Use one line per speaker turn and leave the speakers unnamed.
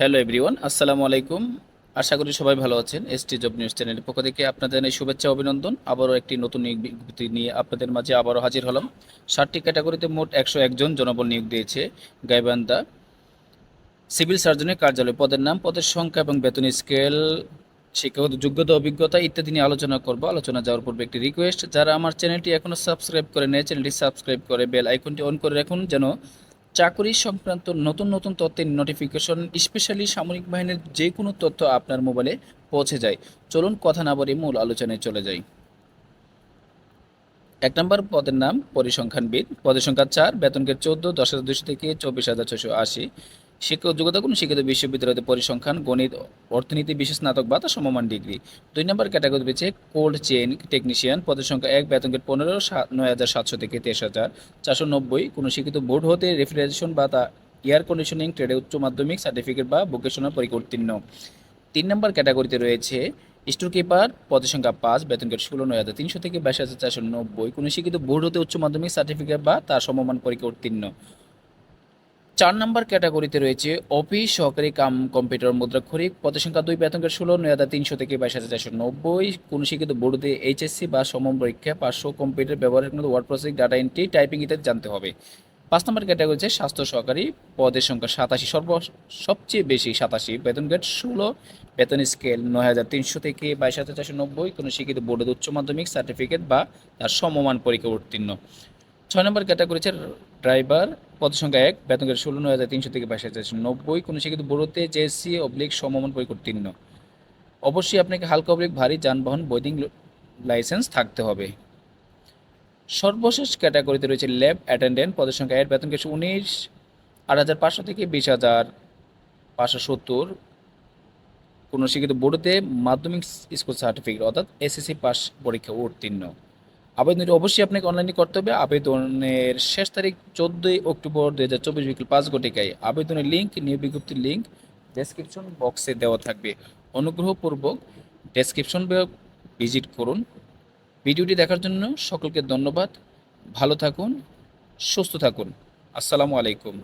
Hello everyone, আসসালামু আলাইকুম। আশা করি সবাই ভালো আছেন এসটি জব নিউজ চ্যানেলের পক্ষ থেকে আপনাদের এই শুভেচ্ছা অভিনন্দন। আবারও একটি নতুন নিয়োগ বিজ্ঞপ্তি নিয়ে আপনাদের মাঝে আবারও হাজির হলাম। ষাটটি ক্যাটাগরিতে মোট একশো একজন জনবল নিয়োগ দিয়েছে গাইবান্ধা সিভিল সার্জনের কার্যালয়। পদের নাম, পদের সংখ্যা এবং বেতন স্কেল, শিক্ষাগত যোগ্যতা, অভিজ্ঞতা ইত্যাদি নিয়ে আলোচনা করব। আলোচনা যাওয়ার পূর্বে একটি রিকোয়েস্ট যারা আমার চ্যানেলটি এখনও সাবস্ক্রাইব করে নেয় চ্যানেলটি সাবস্ক্রাইব করে বেল আইকনটি অন করে রাখুন যেন চাকরি সংক্রান্ত নতুন নতুন তথ্যের নোটিফিকেশন স্পেশালি সামরিক বাহিনীর যে কোনো তথ্য আপনার মোবাইলে পৌঁছে যায়। চলুন কথা না বলে মূল আলোচনায় চলে যাই। এক নম্বর পদের নাম পরিসংখ্যানবিদ। পদের সংখ্যা চার বেতনকের চোদ্দ, দশ হাজার দুশো থেকে চব্বিশ হাজার ছশো আশি। শিক্ষক যোগ্যতা কোনো শিক্ষিত বিশ্ববিদ্যালয়তে পরিসংখ্যান, গণিত, অর্থনীতি, বিশেষ স্নাতক বা তার সমমান ডিগ্রি। দুই নম্বর ক্যাটাগরি রয়েছে কোল্ড চেইন টেকনিশিয়ান। পদের সংখ্যা এক বেতনকের পনেরো নয় হাজার সাতশো থেকে তেইশ হাজার চারশো নব্বই। কোনো শিক্ষিত বোর্ড হতে রেফ্রিজারেশন বা তা এয়ার কন্ডিশনিং, ট্রেডে উচ্চ মাধ্যমিক, সার্টিফিকেট বা ভোকেশনাল পরীক্ষা উত্তীর্ণ তিন নম্বর ক্যাটাগরিতে রয়েছে স্টোর কিপার। পদের সংখ্যা পাঁচ বেতনকের ষোলো, নয় হাজার তিনশো থেকে বাইশ হাজার চারশো নব্বই। কোনো শিক্ষিত বোর্ড হতে উচ্চ মাধ্যমিক, সার্টিফিকেট বা তার সমমান পরীক্ষা উত্তীর্ণ চার নম্বর ক্যাটাগরিতে রয়েছে অফিস, সহকারী কাম, কম্পিউটার মুদ্রাক্ষরিক পদের সংখ্যা দুই, বেতনকের ষোলো নয় হাজার তিনশো থেকে বাইশ হাজার চারশো নব্বই, কোনো শিক্ষিত বোর্ডে এইচএসসি বা সমম পরীক্ষা পাঁচশো কম্পিউটার ব্যবহারের মধ্যে word processing, data entry, typing ইত্যাদি জানতে হবে। পাঁচ নম্বর ক্যাটাগরি হচ্ছে স্বাস্থ্য সহকারী, পদের সংখ্যা সাতাশি, সর্ব, সবচেয়ে বেশি সাতাশি, বেতন গেট ষোলো, বেতন স্কেল নয় হাজার তিনশো থেকে বাইশ হাজার চারশো নব্বই, কোনো শিক্ষিত বোর্ডের উচ্চ মাধ্যমিক, সার্টিফিকেট বা তার সমমান পরীক্ষা উত্তীর্ণ। ছয় নম্বর ক্যাটাগরি হচ্ছে ড্রাইভার পদ সংখ্যা এক, বেতন ষোলো, নয় হাজার তিনশো থেকে বাইশ হাজার নব্বই। কোনো শিক্ষিত বোর্ডতে জেএসসি অবলিক সমমান পরীক্ষা উত্তীর্ণ অবশ্যই আপনাকে হালকা অবলিক ভারী যানবাহন, বৈদিক লাইসেন্স থাকতে হবে। সর্বশেষ ক্যাটাগরিতে রয়েছে ল্যাব অ্যাটেন্ডেন্ট পদের সংখ্যা এর বেতন কিছু উনিশ, আট হাজার পাঁচশো থেকে বিশ হাজার পাঁচশো সত্তর। কোনো শিক্ষিত বোর্ডতে মাধ্যমিক স্কুল সার্টিফিকেট অর্থাৎ এসএসসি পাস পরীক্ষা উত্তীর্ণ। আবেদনটি অবশ্যই আপনাকে অনলাইনে করতে হবে। আবেদনের শেষ তারিখ চোদ্দোই অক্টোবর দু হাজার চব্বিশ বিকেল পাঁচ ঘটিকায়। আবেদনের লিঙ্ক নিয়োগ বিজ্ঞপ্তির লিঙ্ক ডেসক্রিপশন বক্সে দেওয়া থাকবে। অনুগ্রহপূর্বক ডেসক্রিপশন ভিজিট করুন। ভিডিওটি দেখার জন্য সকলকে ধন্যবাদ। ভালো থাকুন, সুস্থ থাকুন। আসসালামু আলাইকুম।